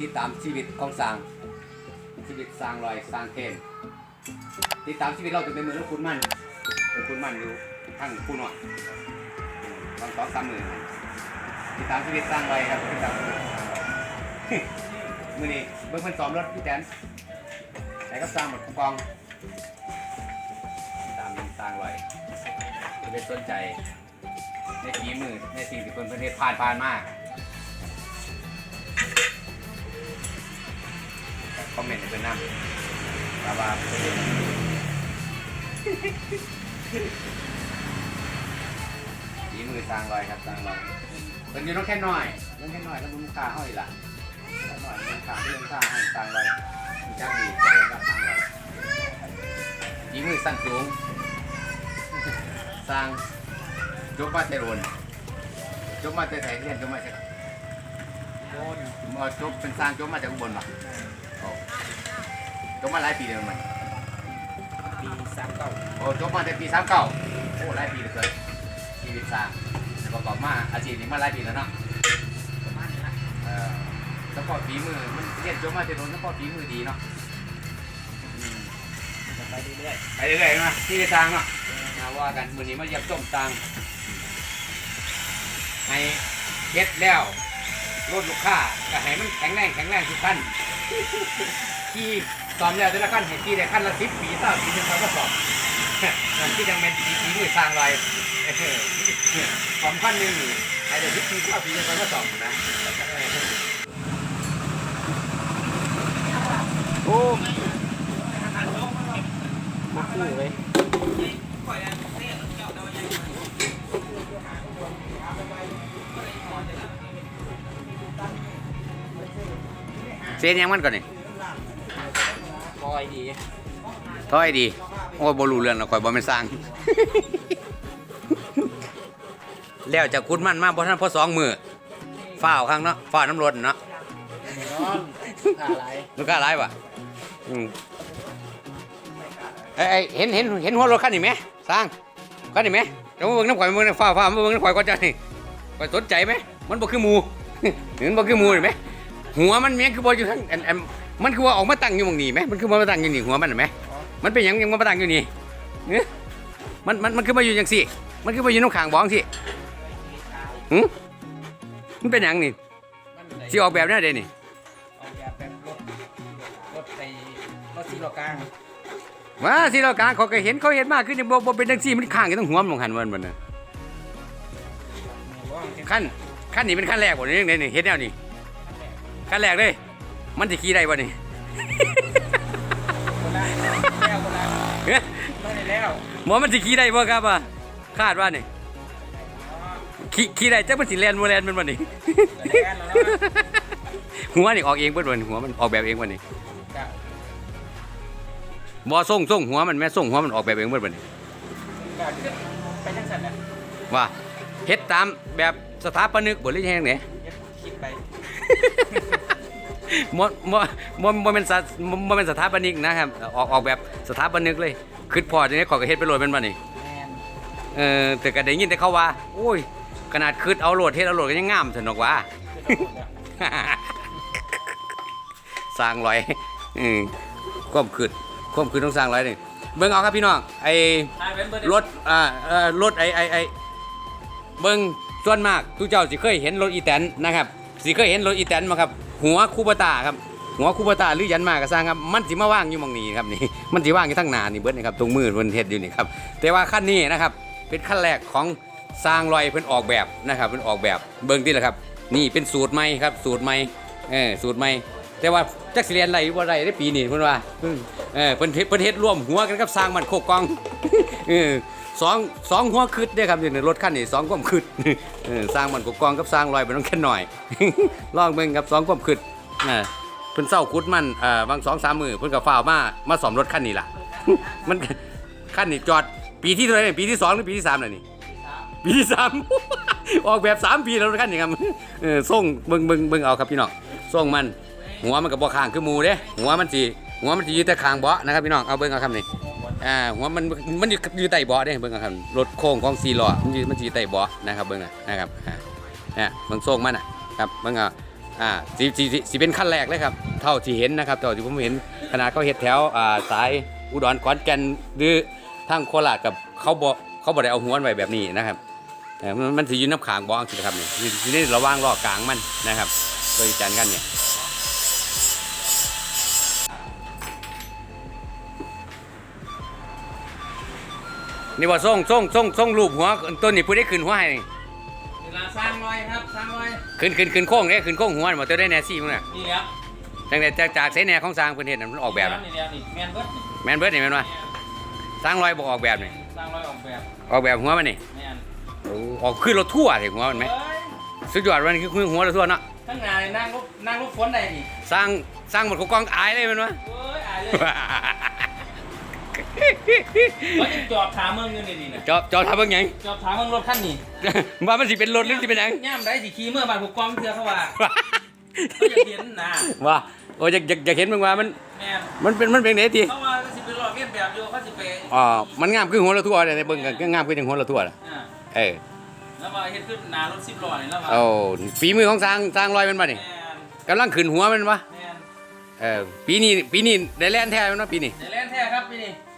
ติดตามชีวิตของสางชีวิตสางลอยสางเทนติดตามชีวิตเราถึงในมือแล้วคุณมันเป็นคุณมั่นอยู่ทั้งคุณหน่อยบางสองสามมือติดตามชีวิตสร้างลอยครับติดตามมือนี้เบิ่งเพิ่นซ้อมรถพี่แตนไหนก็สร้างหมดกองตามสร้างลอยจะได้สนใจในฝีมือในสิ่งที่เพิ่นเพิ่นเฮ็ดผ่านผ่านมาก คอมเมนต์ให้เพิ่นนำว่าว่าเพิ่นเฮ็ดฝีมือสร้างลอยครับสร้างลอยเพิ่นอยู่น้องแค่น้อยน้องแค่น้อยแล้วมึงตาเฮาอีกล่ะหน่อยเป็นขาเรื่องข้าให้ตังไว้มีจ้างดีก็เลยรับตังไว้ยีมือสั่นสูง สร้างจบมาเตโรนจบมาเตไทยเรียนจบมาจากโดนมาจบเป็นสร้างจบมาจากอุบลปะโอ้ จบมาหลายปีแล้วมันปีสามเก้าโอ้จบมาแต่ปีสามเก้าโอ้หลายปีเหลยเกินชีวิตสร้างประกอบมาอาชีพนี้มาหลายปีแล้วเนาะประมาณนี้นะเอ่อสปอร์ตฝีมือมันเรียนจบมาเตโรนสปอร์ตฝีมือดีเนาะอืมจะไปเรื่อยไปเรื่อยๆนะที่ทางเนาะมาว่ากันมือนี้มาเยี่ยมต้มตังให้เฮ็ดแล้วรถลูกค้าก็ให้มันแข็งแรงแข็งแรงทุกขั้นที่ ตอนแล้วแต่ละขั้นเห็นที่ได้ขั้นละสิบปีเศร้าปีจนเขาก็สอบที่ยังเป็นปีปีมือสร้างลอยเออสองขั้นหนึ่งนี่ให้ได้สิบปีเศร้าปีจนเขาก็สอบนะโอ้มาคู่เลยเสียยังมันก่อนนี่ค อยดีถอยดี โอ้ยบ่รู้เรื่องแล้วข่อยบ่แม่นสร้าง แล้วจากคุณมันมาบ่ทันพอสองมือฝ้าวข้างเนาะฝ้าวน้ำรถเนาะร้อนอะไรลูกค้าหลายว่ะอืมเอ้ยเอ้ยเห็นเห็นเห็นหัวรถคันนี้ไหมสร้างคันนี้ไหมเดี๋ยวมาเบิ่งน้ำข่อยมาเบิ่งน้ำฝ้าวฝ้าวมาเบิ่งน้ำข่อยก่อนจ้ะนี่ข่อยสนใจไหมมันบ่คือหมู เห็นบ่คือหมูเห็นไหมหัวมันเมียคือบ่อยู่ทั้งอันอัน มันคือว่าออกมาตั้งอยู่หม่องนี้ไหมมันคือว่ามาตั้งอยู่นี่หัวมันเห็นไหมมันเป็นหยังยังมาตั้งอยู่นี่เอ๊ะมันมันมันคือมาอยู่จังสิมันคือมาอยู่น้ำขางบ้องสิหึมันเป็นหยังนี่มันไหนสิออกแบบนั้นเด้นี่ออกแบบแบบรถรถไปรถสีล้อกลางว่าสิเรากลางเขาก็เห็นเขาเห็นมากขึ้นนี่บ่บ่เป็นจังซี่มันข้างอยู่ตรงหัวมันลงหันมันมันน่ะเนี่ยว่ามันเป็นขั้นขั้นนี้เป็นขั้นแรกบ่นี่นี่นี่เฮ็ดแนวนี่ขั้นแรกเลย มันสิขี่ได้บ่นี่คนละแล้วคนละเอ๊ะไม่ได้แล้วหมอมันสิขี่ได้บ่ครับอะคาดว่านี่ขี่ขี่ได้จักมันสิแลนบ่แลนมันบ่นี่ แต่แค่แล้วนะหัวนี่ออกเองเบิดบ่นี่หัวมันออกแบบเองบ่นี่ก็บ่ส่งส่งหัวมันแม่ส่งหัวมันออกแบบเองเบิดบ่นี่ก็ไปจังสันแหละว่าเฮ็ดตามแบบสถาปนิกบ่หรือยังไง เย็บคิดไป บ่บ่บ่บ่แม่นสถบ่แม่นสถาปนิกนะครับ ออกออกแบบสถาปนิกเลยคิดพอจังได๋ขอยก็เฮ็ดไปโลดแม่นบ่นี่แมนเออแต่ก็ได้ยินแต่เขาว่าโอ้ย ขนาดคิดเอาโลดเฮ็ดเอาโลดก็ยังงามซั่นดอกว่าขึ้นเอาหมดแล้วสร้างร้อยอืมความคิดความคิดต้องสร้างร้อยนี่เบิ่งเอาครับพี่น้องไอ้ถ่ายเป็นเบอร์รถอ่าเอ่อรถไอไอไอเบิ้งส่วนมากทุกเจ้าสิเคยเห็นรถอีแตนนะครับสิเคยเห็นรถอีแตนมาครับ หัวคูปตาครับหัวคูปตาหรือยันมากระสร้างครับมันสิมาว่างอยู่มองนี้ครับนี่มันสิว่างอยู่ทั้งหนานี่เบิดนี่ครับตรงมือเพิ่นเฮ็ดอยู่นี่ครับแต่ว่าขั้นนี้นะครับเป็นขั้นแรกของสร้างรอยเพิ่นออกแบบนะครับเพิ่นออกแบบเบิ่งติละครับ นี่เป็นสูตรใหม่ครับ สูตรใหม่เออสูตรใหม่แต่ว่าจักสิเรียนอะไรบ่ได้ได้ปีนี้เพิ่นว่าเออเพิ่นเพิ่นเฮ็ดร่วมหัวกันกับสร้างมันโคกกองเออ สองสองหัวคืดเด้อครับอยู่ในรถคันนี้สองความคืดเออสร้างมันโคกกองกับสร้างลอยไปต้องแค่หน่อยลองเบิ่งครับสองความคืดอ่าเพิ่นเศร้าคุดมันเอ่อบางสองสามมือเพิ่นก็ฟ้าวมามาซ่อมรถคันนี้ล่ะ มันคันนี้จอดปีที่เท่าไหร่เนี่ยปีที่สองหรือปีที่สามน่ะนี่ปีที่สามออกแบบสามปีแล้วคันนี้ครับเออส่งเบิ่งเบิ่งเบิ่งเอาครับพี่น้องส่งมันหัวมันกับบ่ข้างคือหมูเด้หัวมันสิหัวมันสิอยู่แต่ข้างเบาะนะครับพี่น้องเอาเบิ่งเอาครับนี่ อ่าหัวมันมันอยู่อยู่ใต้เบาะเด้เบิ่งเอาครับรถโค้งของ4ล้อมันอยู่มันอยู่ใต้เบาะนะครับเบิ่งนะนะครับเนี่ยเบิ่งส่งมันน่ะครับเบิ่งเอาอ่าสิสิสิสิเป็นขั้นแรกเลยครับเท่าที่เห็นนะครับเท่าที่ผมเห็นขนาดเขาเฮ็ดแถวอ่าสายอุดรขอนแก่นหรือทางโคราชกับเขาบ่เขาบ่ได้เอาหัวมันไว้แบบนี้นะครับมันมันสิยู่น้ำขางบ่จังซี่นะครับนี่สิสิได้ระวังล้อกลางมันนะครับโดยจันกันเนี่ย นี่ว่าส่งส่งส่งส่งรูปหัวต้นนี่ผู้ได้ขึ้นหัวให้นี่เวลาสร้างรอยครับสร้างรอยขึ้นขึ้นขึ้นโค้งเด้ขึ้นโค้งหัวนี่บ่ตัวได้แนซี่มึงน่ะนี่แล้วตั้งแต่จากจากเสแหนของสร้างเพิ่นเฮ็ดนั่นมันออกแบบนี่น่ะแล้วนี่แมนเบิร์ดแม่นเบิดนี่แม่นว่าสร้างรอยบ่ออกแบบนี่สร้างรอยออกแบบออกแบบหัวมันนี่แมนโอ้ออกขึ้นรถทั่วร์สิหัวมันไหมเอ้ยสุดยอดมันคือหัวรถทั่วร์เนาะข้างหน้านี่นั่งรถนั่งรถฝนได้นี่สร้างสร้างหมดเขากองอายเลยแมันวะ เอ้ยอายเลย ว่าจะจอดถามเมืองอยู่นี่นี่นะจอจอทำเบิ่งหยัง จอดถามเมืองรถคันนี้ว่ามันสิเป็นรถหรือสิเป็นหยัง ย่ามได้สิขี่เมื่อบานผูกกองเถื่อเขาว่าเขาอยากเห็นนะว่าโอ้ยอยากอยากอยากเห็นมึงว่ามันแม่นมันเป็นมันเป็นไหนทีเขาว่าก็สิไปรอเลียนแบบอยู่เขาสิไปอ๋อมันงามคือหัวรถทั่วร์เลยในเบิ่งกันก็งามคือจังหัวรถทั่วร์ล่ะอ่าเออแล้วว่าเฮ็ดขึ้นหนารถสิบล้อนี่แล้วว่าโอ้ฝีมือของสร้างสร้างรอยมันมานี่แม่นกำลังขึ้นหัวมันวะแม่นเออปีนี้ปีนี้ได้แล่นแท้มันวะปีนี้เดี๋ยวเล่นแท้ครับพี่นี่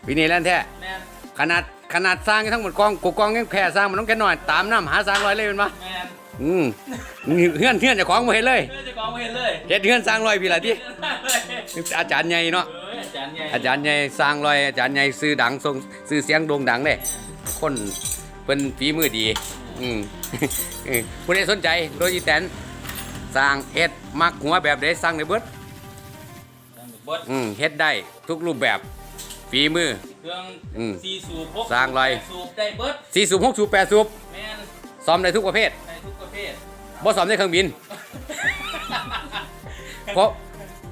ปีนี้แล่นแท้แม่นขนาดขนาดสร้างทั้งหมดกองกกองยังแค่สร้างมันต้องแค่น้อยตามน้ำหาสร้างรอยเลยเป็นปะแม่นอืมเฮือนเฮือนเจะของมาเห็นเลยเออจะกองไม่เห็นเลยเฮ็ดเฮือนสร้างรอยพี่ละที่อาจารย์ใหญ่เนาะเอออาจารย์ใหญ่อาจารย์ใหญ่สร้างรอยอาจารย์ใหญ่ซื้อดังทรงซื้อเสียงโด่งดังเลยคนเป็นฝีมือดี อืมเออผู้ใดสนใจโดยอีแตนสร้างเฮ็ดมักหัวแบบใดสร้างในเบิดเบิดอืมเฮ็ดได้ทุกรูปแบบ ฝีมือ เครื่องอืมสี่สูบหกสร้างไร แปดสูบได้เบิดสี่สูบหกสูบแปดสูบแม่นซ้อมได้ทุกประเภทได้ทุกประเภท บ่ซ้อมได้เครื่องบิน เพราะ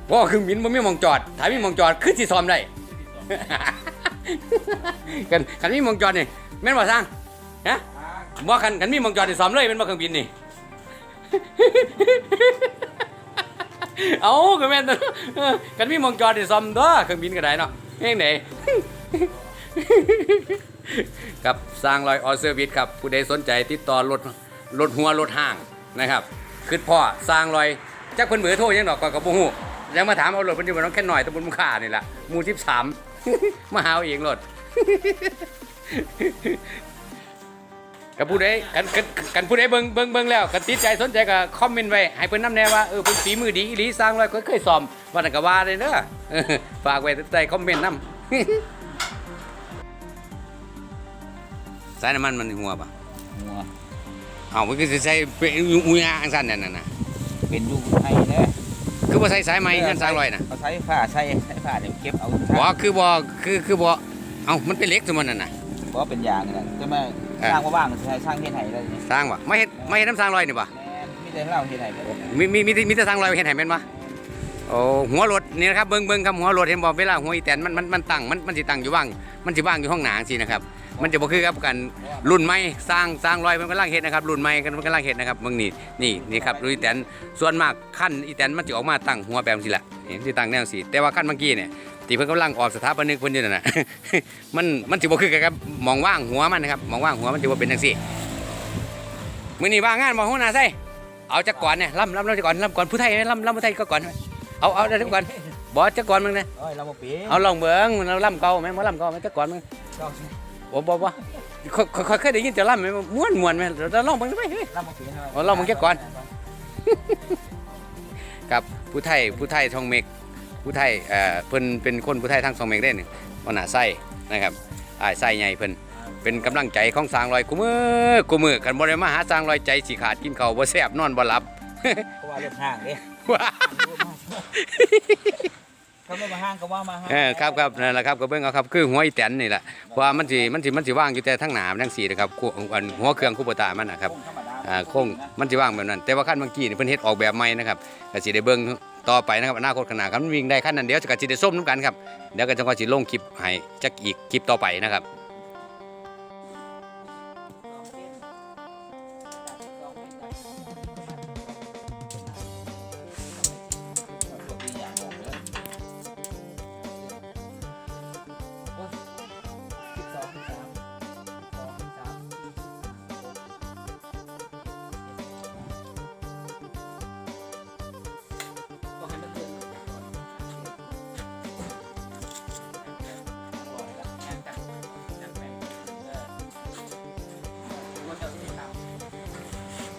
เพราะว่าเครื่องบินมันไม่มองจอดถ้ามีมองจอดคือสิซ้อมได้ กันคันมีมองจอดนี่แม่นบ่สร้างฮะบ่คันคันมีมองจอดนี่ซ้อมเลยแม่นบ่เครื่องบินนี่ เอาก็แม่นตัวเออคันมีมองจอดนี่ซ้อมเด้อเครื่องบินก็ได้เนาะ เองไหนกับสร้างรอยออเซอร์วิสครับ ผู้ใดสนใจติดต่อรถรถหัวรถห้างนะครับคือพ่อสร้างรอยจักเพิ่นเบอร์โทรยังดอกก็กับบ่ฮู้ยังมาถามเอารถเพิ่นอยู่บ้านน้องแค่หน่อยตำบลมุขานี่แหละมู่13มาหาเอาเองรถกับผู้ใดกันกันกันผู้ใดเบิ่งเบิ่งเบิ่งแล้วกันติดใจสนใจก็คอมเมนต์ไว้ให้เพิ่นนำแน่ว่าเออเพิ่นฝีมือดีอีหลีสร้างรอยก็เคยซ้อม ว่านั่นก็ว่าเลยเด้อเออฝากไว้ใต้คอมเมนต์นำสายน้ำมันมันหัวปะหัวเอามันก็สิใส่เป็นอุยาอังสันนั่นน่ะนะเป็นลูกไทยเด้อคือบ่ใส่สายไหมเงินสร้างรอยน่ะเขาใช้ผ้าใช้ใช้ผ้าเดี๋ยวเก็บเอาบ่คือบ่คือคือบ่เอ้ามันเป็นเหล็กซุมันนั่นน่ะบ่เป็นอย่างนั่นจะมาเออสร้างว่าว่างใช้สร้างเฮ็ดให้ได้นี่สร้างบ่ไม่เฮ็ดไม่เฮ็ดน้ำสร้างรอยนี่บ่แม่นมีแต่เราเฮ็ดให้เบิดมีมีมีมีแต่สร้างรอยเฮ็ดให้แม่นบ่ โอ้หัวรถนี่นะครับเบิ่งเบิ่งครับหัวรถเห็นบ่เวลาหัวอีแตนมันมันมันตั้งมันมันสิตั้งอยู่ว่างมันสิว่างอยู่ห้องหนังซี่นะครับมันจะบ่คือกับกันรุ่นใหม่สร้างสร้างรอยมันกำลังเฮ็ดนะครับรุ่นใหม่กันมันกำลังเฮ็ดนะครับเบิ่งนี่นี่นี่ครับรุ่นอีแตนส่วนมากขั้นอีแตนมันจะออกมาตั้งหัวแบบนี้แหละนี่สิตั้งแนวสิแต่ว่าขั้นเมื่อกี้เนี่ยที่เพิ่นกำลังออกสถาปนิกเพิ่นอยู่นั่นน่ะมันมันสิบ่คือกันครับมองว่างหัวมันนะครับมองว่างหัวมันสิบ่เป็นจังซี่มื้อนี้ว่างงานบ่หัวหน้าใส่เอาจักก่อนเนี่ยล่ำล่ำล่ำจักก่อนล่ำก่อนผู้ไทยล่ำล่ำผู้ไทยก็ก่อน เอาเอาได้ทุกก่อนบ่จักก่อนมึงนะโอ้ยเราบ่เป็นเอาลองเบิ่งเราล่ำเก่าแม่นบ่ล่ำเก่าแม่นจักก่อนมึงเราบ่บ่บ่ค่อยค่อยค่อยเคยได้ยินแต่ล่ำไหมม่วนม่วนไหมเราลองเบิ่งดูไหมเฮ้ยเราบ่เป็นเอาเรามาเก็บก่อนกับผู้ไทยผู้ไทยทองเมกผู้ไทยเอ่อเพิ่นเป็นคนผู้ไทยทางทองเมกได้นี่วันหน้าไส้นะครับอ้ายไส้ใหญ่เพิ่นเป็นกำลังใจของสร้างรอยกูมือกูมือกันบ่ได้มาหาสร้างรอยใจสิขาดกินข้าวบ่แซ่บนอนบ่หลับเพราะว่ารถห้างเด้ เขาไม่มาห้างก็ว่ามาห้างเออครับครับนั่นแหละครับก็เบิ่งเอาครับคือหัวอีแตนนี่แหละเพราะว่ามันสิมันสิมันสิว่างอยู่แต่ทั้งหนามทั้งสีนะครับคู่อันหัวเครื่องคูโบตามันนะครับอ่าโค้งมันสิว่างแบบนั้น แต่ว่าขั้นเมื่อกี้นี่เพิ่นเฮ็ดออกแบบใหม่นะครับก็สิได้เบิ่งต่อไปนะครับอนาคตข้างหน้าครับมันวิ่งได้ขั้นนั้นเดี๋ยวจะก็สิได้ส้มน้ำกันครับเดี๋ยวก็จังว่าสิลงคลิปให้จักอีกคลิปต่อไปนะครับ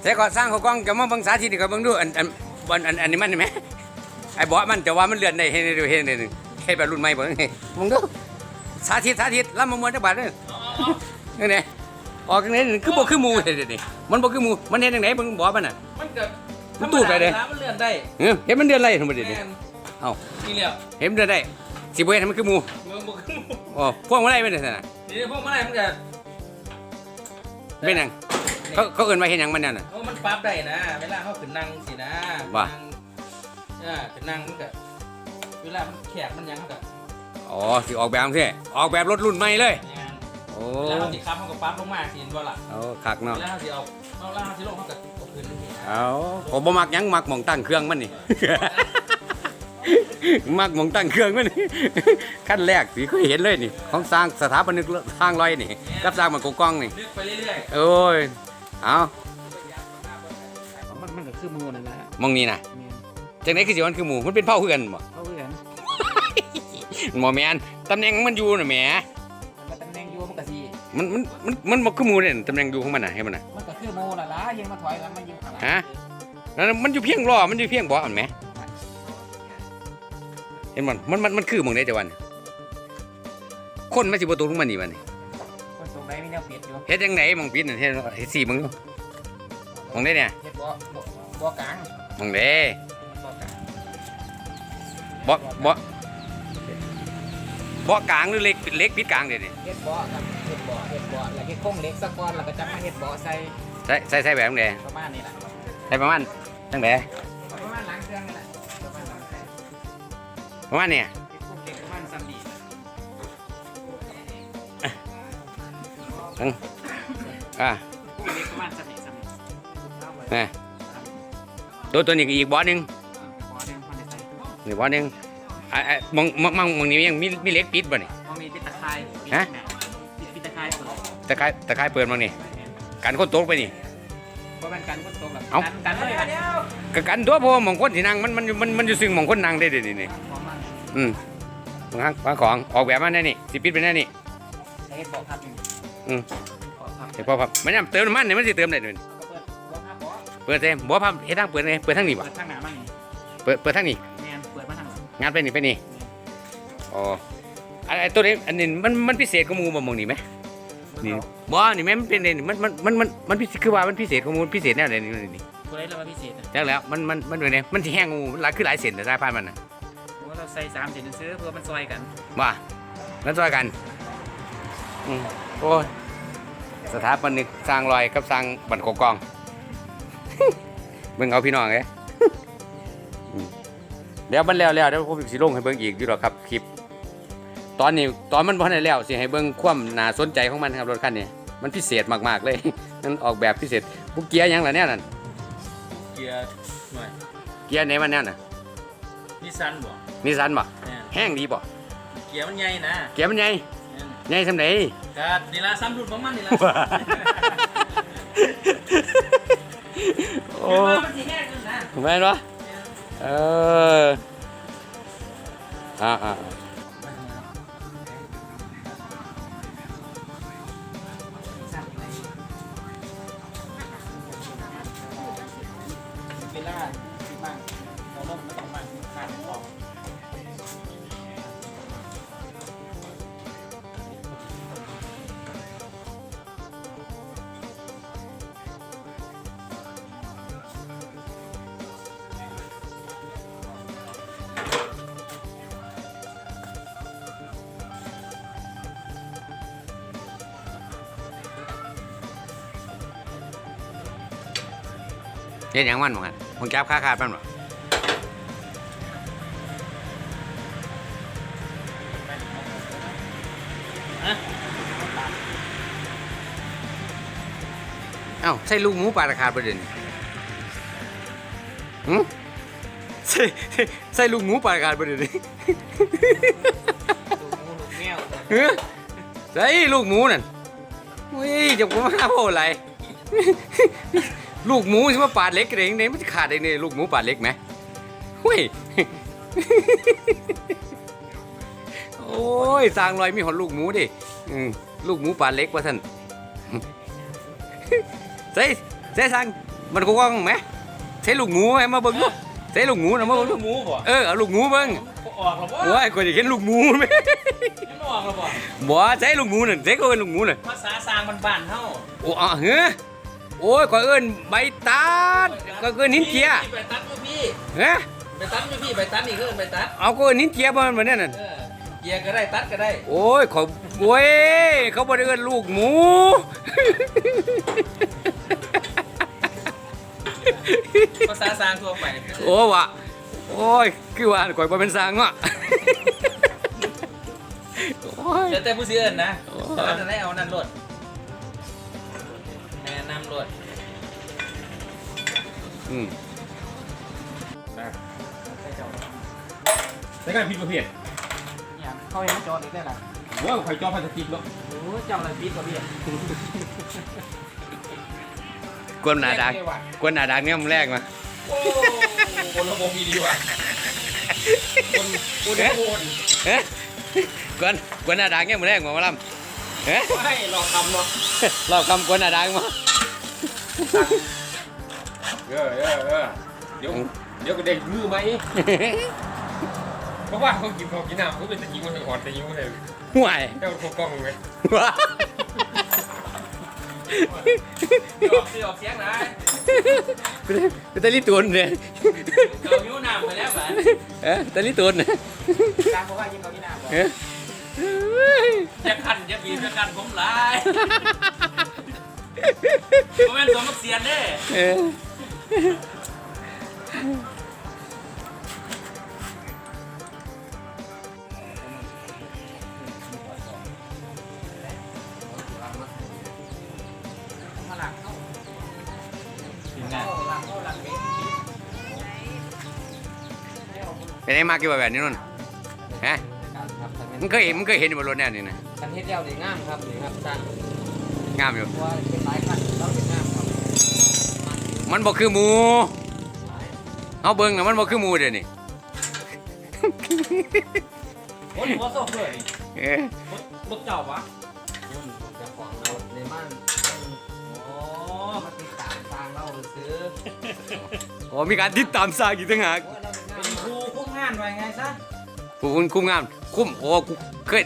ใส่ก่อสร้างเขากล้องจะมาเบิ่งสาธิตนี่ก็เบิ่งดูอันอันอันอันอันนี้มันเห็นไหมไอ้เบาะมันจะว่ามันเลื่อนได้เห็นดูเห็นดูเห็นแบบรุ่นใหม่เบิ่งนี่มึงดูสาธิตสาธิตแล้วมามวนจักบาทเด้อนี่ไงออกจังได๋คือบ่คือหมู่เด้นี่มันบ่คือหมู่มันเฮ็ดจังไดเบิ่งเบาะมันน่ะมันเกิดมันตูดไปเลยมันเลื่อนได้เออเห็นมันเดือนอะไรทั้งหมดเดี๋ยวนี้แม่นเอ้านี่แหละเห็นมันเดือนได้สิบ่เฮ็ดให้มันคือหมู่เมืองบ่ขึ้นอ๋อพวกมันได้เป็นจังซั่นน่ะนี่พวกมันอะไรมันจะเป็นหยัง เขาเขาเอิ้นว่าเฮ็ดหยังมันนั่นน่ะ เพราะมันปรับได้นะ เวลาเขาขึ้นนั่งสินะว่า นั่งอ่าขึ้นนั่งมันก็เวลามันแขกมันยังเขาก็อ๋อสิออกแบบจังซี่ออกแบบรถรุ่นใหม่เลย งานโอ้เวลาเขาสิขับเขาก็ปรับลงมาสิเห็นบ่ล่ะเอาคักเนาะเวลาเขาสิเอาเอาเวลาเขาสิลงเขาก็เอาขึ้นนี่นะเอาผมบ่มักหยังมักหม่องตั้งเครื่องมันนี่ มักหม่องตั้งเครื่องมันนี่ ขั้นแรกสิเคยเห็นเลยนี่ ของสร้างสถาปนิกทางลอยนี่ กับสร้างมันกกล้องนี่นึกไปเรื่อยโอ้ย เอามันมันก็คือหมูนั่นนะมองนี่นะจังได๋คือสิมันคือหมู่มันเป็นเผ่าคือกันบ่เขาคือกันบ่แม่นตำแหน่งมันอยู่น่ะแหมมันก็ตำแหน่งอยู่มันก็สิมันมันมันมันบ่คือหมู่เด่นตำแหน่งอยู่ของมันน่ะเห็นมันน่ะ มันก็คือหมูนั่นล่ะยังมาถอยหลังมันอยู่ข้างหลังฮะ แล้วมันอยู่เพียงล้อมันอยู่เพียงเบ่อันแหมเห็นมันมันมันมันคือหม่องใดแต่วัน คนมันสิบ่ตกลงมานี่บัดนี้ แนวเปลี่ยนอยู่เฮ็ดจังไดหม่องปิดนั่นเฮ็ดเฮ็ดสิมึงดูหม่องใดเนี่ยเฮ็ดบ่บ่บ่กลางหม่องใดบ่กลางบ่บ่บ่กลางหรือเล็กเล็กปิดกลางเด้นี่เฮ็ดบ่ครับเฮ็ดบ่เฮ็ดบ่แล้วก็โค้งเหล็กสักก้อนแล้วก็จับมาเฮ็ดบ่ใส่ใส่ใส่ใส่แบบจังไดประมาณนี้ล่ะใส่ประมาณจังไดประมาณหลังเครื่องนี่แหละประมาณหลังเครื่องประมาณเนี่ย อ่าโค้งเหล็กประมาณซ้ำดีซ้ำดีเอาไว้นี่ตัวตัวนี้ก็อีกบ่อหนึงบ่เดี๋ยวมันจะใส่นี่บ่อหนึงอะอะมองมองมองมองนี้ยังมีมีเล็กปิดบ่นี่มองนี้เป็นตะไคร้ฮะปิดปิดตะไคร้เปิดตะไคร้ตะไคร้เปิดมองนี่กันคนตกไปนี่บ่แม่นกันคนตกหรอกเอ้ากันกันเลยกันก็กันตัวเพราะว่ามองคนที่นั่งมันมันมันมันอยู่ซึ่งมองคนนั่งได้เด้นี่นี่พร้อมมากอืมบางครั้งบางของออกแบบมาได้นี่สิปิดไปได้นี่เฮ็ดบ่ครับนี่ อืมบ่ครับเดี๋ยวพอพับมันยังเติมน้ำมันนี่มันสิเติมได้ด้วยนี่ก็เปิดบ่ครับบ่เปิดเต็มบ่พับเฮ็ดทางเปิดไงเปิดทางนี้บ่เปิดทางหน้ามันนี่เปิดเปิดทางนี้แม่นเปิดมาทางหลังงานไปนี่ไปนี่อ๋ออันไอ้ตัวนี้อันนี้มันมันพิเศษกว่าหมู่บ่มองนี่ไหมนี่บ่นี่แม่นมันเป็นนี่มันมันมันมันมันพิเศษคือว่ามันพิเศษของมันพิเศษแนวไหนนี่นี่ผู้ใดเรียกว่าพิเศษนะจังแล้วมันมันมันเป็นไงมันสิแห้งงูหลายคือหลายเส้นแต่สายพันธุ์มันน่ะเพราะว่าเราใส่3เส้นซื้อเพื่อมันซอยกันว่ามันช่วยกันอืมโอ้ย สถาปนิกสร้างรอยกับสร้างบันโกกองเบิ่งเอาพี่น้องเอ้ยอืมเดี๋ยวมันแล้วแล้วเดี๋ยวผมสิลงให้เบิ่งอีกอยู่หรอกครับคลิป ตอนนี้ตอนมันบ่ทันได้แล้วสิให้เบิ่งความน่าสนใจของมันครับรถคันนี้มันพิเศษมากๆเลยมันออกแบบพิเศษพวกเกียร์หยังล่ะเนี่ยนั่นเกียร์หน่อยเกียร์ไหนมันแน่น่ะนิสสันบ่นิสสันบ่แม่นแห้งดีบ่เกียร์มันใหญ่นะเกียร์มันใหญ่แม่น ใหญ่สำไดก็นี่ละซ้ำรุ่นของมันนี่ละโอ้คือว่ามันสิแห้งขึ้นนะ แม่นบ่เอออ่าอ่ เฮ็ดหยังมันบ่ฮะมึงจับขาขาดมันบ่เอ้าใส่ลูกหมูปลาราคาประเด็นหึใส่ใส่ลูกหมูปลาราคาประเด็นลูกงูลูกแมวเฮ้ยใส่ลูกหมูนั่นอุ้ยจะกูมาโอ้อะไร ลูกหมูใช่ไหมปาดเล็กเองเนี่ยมันจะขาดเองเนี่ยลูกหมูปาดเล็กไหมเฮ้ยโอ้ยสร้างรอยมีหอนลูกหมูดิอืมลูกหมูปาดเล็กว่าท่านใส่ใส่สั่งมันกูว่างไหมใช้ลูกงูไหมมาเบิ่งดูใช้ลูกงูนะมาเบิ่งดูหมูบ่เออเอาลูกงูเบิ่งออกแล้วบ่โอ้ยกูจะเห็นลูกงูไหมมันออกแล้วบ่บ่ใช้ลูกงูน่ะใช้ก็เป็นลูกงูน่ะภาษาสร้างบ้านๆเฮาโอ้อะเฮ้ย โอ้ยก็เอิ้นใบตาดก็เอิ้นหินเจียไปตัดอยู่พี่เฮ้ยไปตัดอยู่พี่ไปตัดนี่คือไปตัดเอาก็เอิ้นหินเจียบ่มันเหมือนนั่นน่ะเออเกียร์ก็ได้ตัดก็ได้โอ้ยเขาโอ้ยเขาบ่ได้เอิ้นลูกหมูภาษาสร้างทั่วไปโอ้วะโอ้ยคือว่าข่อยบ่เป็นสร้างเนาะโอ้ยเดี๋ยวแต่ผู้ซื้อเอิ้นนะโอ้เอานั่นได้เอานั่นรถ อืมนะใช้วการผิดประเภทเนี่ยเขาเห็นจออีกได้ล่ะว่าไข่จอพลาสติกเนาะโอ้เจ้าอะไรปิดกับพี่กวนหนาดักกวนหนาดักเนี่ยมันแรกมาโอ้คนระบบมีดีว่ะคนคนโคนเฮ้ยกวนกวนหนาดักเนี่ยมันแรกมามาล่ำเฮ้ยให้ลองทำเนาะเราคำกวนหนาดักมา เออเออเออเดี๋ยวเดี๋ยวก็เด็กมือไหมเพราะว่าเขากินเขากินน้ำเขาเป็นตะกี้มันอ่อนตะกี้มันเลยห่วยเจ้าโคกล้องไหมว้าที่ออกที่ออกเสียงนะกูตะลิตูนเนี่ยเราหิวน้ำไปแล้วบ้านเอ๊ะตะลิตูนเนี่ยตามเขาว่ายิงเขาที่หน้าบ่เอ๊ะจะขันจะบีบจะขันผมหลายผมเป็นสมบักเสียนเด้ เอ๊ะมาหลังเข้าทีมงานเข้าหลังเข้าหลังนี้เป็นไงมากกี่ว่าแบบนี้นู่นฮะครับแต่มึงเคยเห็นมึงเคยเห็นบนรถแน่นี่นะคันเฮ็ดเดียวนี่งามครับนี่ครับจ้างงามอยู่เพราะว่าเป็นหลายคันเราเป็นงามครับ มันบอกคือหมูเอาเบิ้งนะมันบอกคือหมูเดี๋ยวนี้โอ้ยหัวโซ่เลยเอ๊ะรถเจ้าวะรุ่นของเจ้าของเราในบ้านโอ้มาติดตามทางเราซื้อโอ้มีการติดตามสร้างอีกต่างหากโอ้เราเป็นงาเป็มนครูพวกงานไว้ไงซะผู้คุณคุ้มงามคุ้มโอ้กูเคย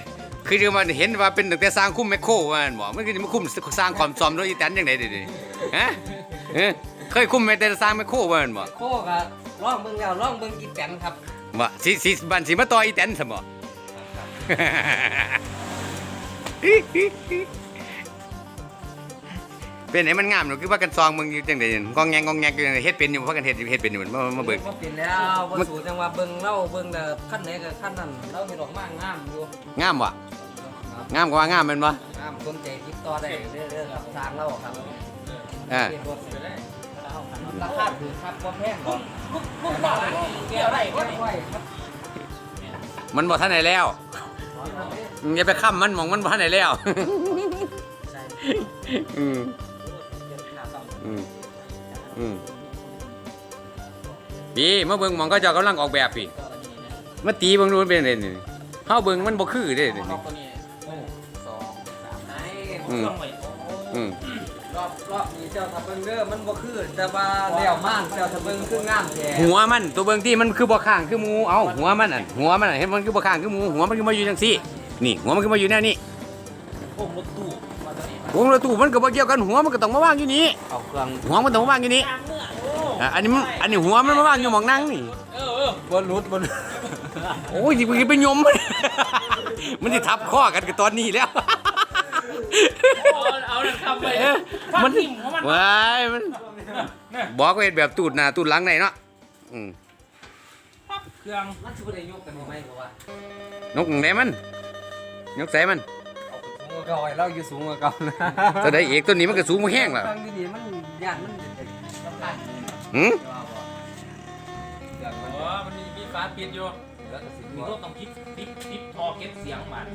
คือเดี๋ยวมันเห็นว่าเป็นตั้งแต่สร้างคุ้มแมคโครว่ามันบอกมันคือมาคุ้มสร้างความซอมรถอีแตนยังไงเดี๋ยวนี้ฮะเอ๊ะ เคยคุ้มแม้แต่สร้างแมคโครว่ามันบอกโคกับร่องเบิ่งแล้วร่องเบิ่งอีแตนครับว่าสิสิบันสิมาต่ออีแตนสมบ่ เป็นไหนมันงามเนาะคือว่ากันซองมึงอยู่จังได๋กองแงงกองแงงอยู่จังได๋เฮ็ดเป็นอยู่บ่พากันเฮ็ดอยู่เฮ็ดเป็นอยู่มันมามาเบิ่งมาเป็นแล้วบ่สูจังว่าเบิ่งเล่าเบิ่งแต่ขั้นไหนกับขั้นนั้นเราเห็นออกมางามอยู่งามบ่ครับงามกว่างามแม่นบ่งามสนใจติดต่อได้เรื่อยๆครับทางเราครับอ่าเปลี่ยนรถไปได้ ราคาถือครับบ่แพงหรอกลูกหลานเกี่ยวได้ก็ได้ครับมันบ่ทันได้แล้วอย่าไปค้ำมันหมองมันบ่ทันได้แล้วใช่อืมเดี๋ยวหน้าต้องอืมอืมพี่มาเบิ่งหมองเขาเจ้ากำลังออกแบบพี่ก็อันนี้เนี่ยมาตีเบิ่งดูมันเป็นจังไดนี่เฮาเบิ่งมันบ่คือเด้รนี่อบตัวนี้หนึ่งสองสามไหนอืมต้องไว้อืม รอบรอบนี้เจ้าทับเบิ้งเด้อมันบ่คือแต่ว่าแล้วม่านเจ้าทับเบิ้งคืองามแท้หัวมันตัวเบิ่งที่มันคือบ่ข้างคือหมูเอ้าหัวมันอะหัวมันอะเห็นมันคือบ่ข้างคือหมูหัวมันคือมาอยู่จังซี่ นี่หัวมันคือมาอยู่แนวนี้พวกรถตู้มาตอนนี้วงรถตู้มันก็บ่เกี่ยวกันหัวมันก็ต้องมาวางอยู่นี่เอาเครื่องหัวมันต้องมาวางอยู่นี่ตามเมื่อโอ้อะอันนี้มันอันนี้หัวมันมาวางอยู่หมองนั่งนี่เออเออบ่หลุดบ่หลุดโอ้ยสิไปยมมันมันสิทับข้อกันกับตอนนี้แล้ว เอาเอานั่นคำไปฟัมันนทิ่มของมันว้ายมันบอกเฮ็ดแบบตูดหน้าตูดหลังไหนเนาะอืมเครื่องมันสิบ่ได้ยกกันบ่ไหมบ่ว่านกไหนมันนกใส่มันเอาไปสูงกว่าเก่าให้เราอยู่สูงกว่าเก่านะตัวใดเอกตัวนี้มันก็สูงมาแห้งแล้วฟังดีๆมันย่านมันจะสำคัญหืมว่าบ่อย่างมันอ๋อมันมีมีฟ้าปิดอยู่แล้วก็สิมีบ่รถต้องคิดติดติดทอเก็บเสียงมัน